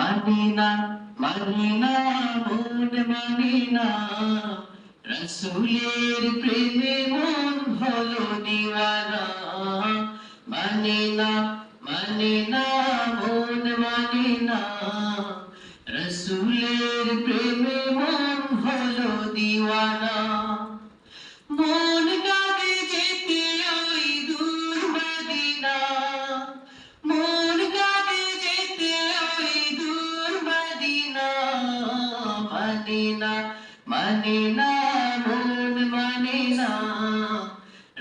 মানি না মানি না মন মানি না রসুলের প্রেমে মন হলো দিওয়ানা। মানি না মানে না মানে না মন মানে না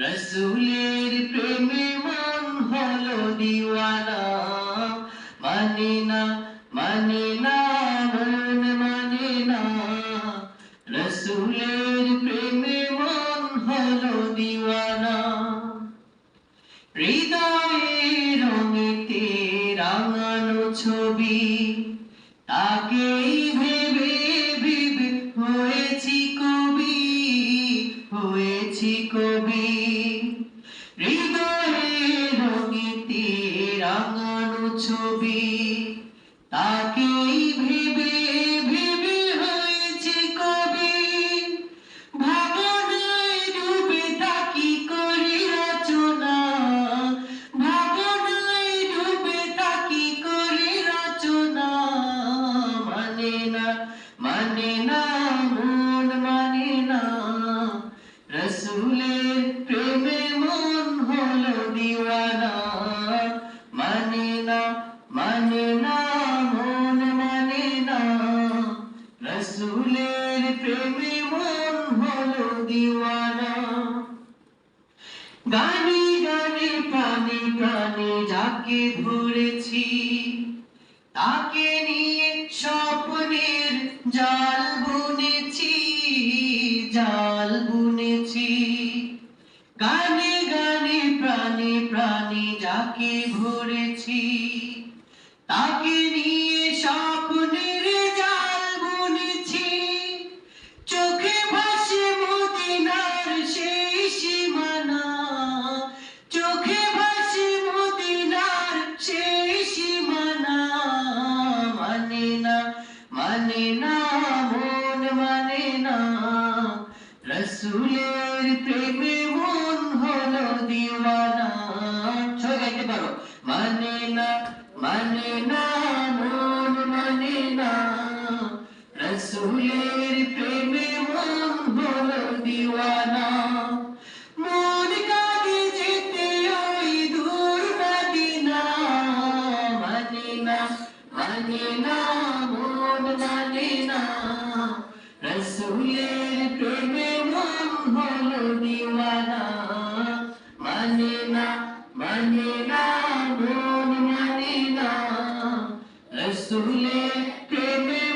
রসুলের প্রেমে মন হলো দিওয়ানা। মানে না মানে না মন মানে না রসুলের প্রেমে মন হলো দিওয়ানা। হৃদয়ে রঙেতে রাঙানো ছবি, তাকেই ভেবে হয়েছি কবি। হৃদয়ে রঙিতে রাঙানো ছবি। তাকেই রসুলের প্রেমে মন হলো দিওয়ানা। গানে গানে, প্রাণে প্রাণে যাকে ধরেছি, তাকে নিয়ে স্বপ্নের জাল বুনেছি জাল বুনেছি। গানে গানে, প্রাণে প্রাণে যাকে ভরেছি তাকে নিয়ে রসুলের প্রেমে মন হলো দিওয়ানা। সবাই গাইতে পারো। মানে না মানে না, মন মানে না। রসুলের প্রেমে মন হলো দিওয়ানা। মন কাঁদে যেতে ওই দূর মদিনা। মানে না মানে না, মন মানে মানে না মানে না মন মানে না রসুলের প্রেমে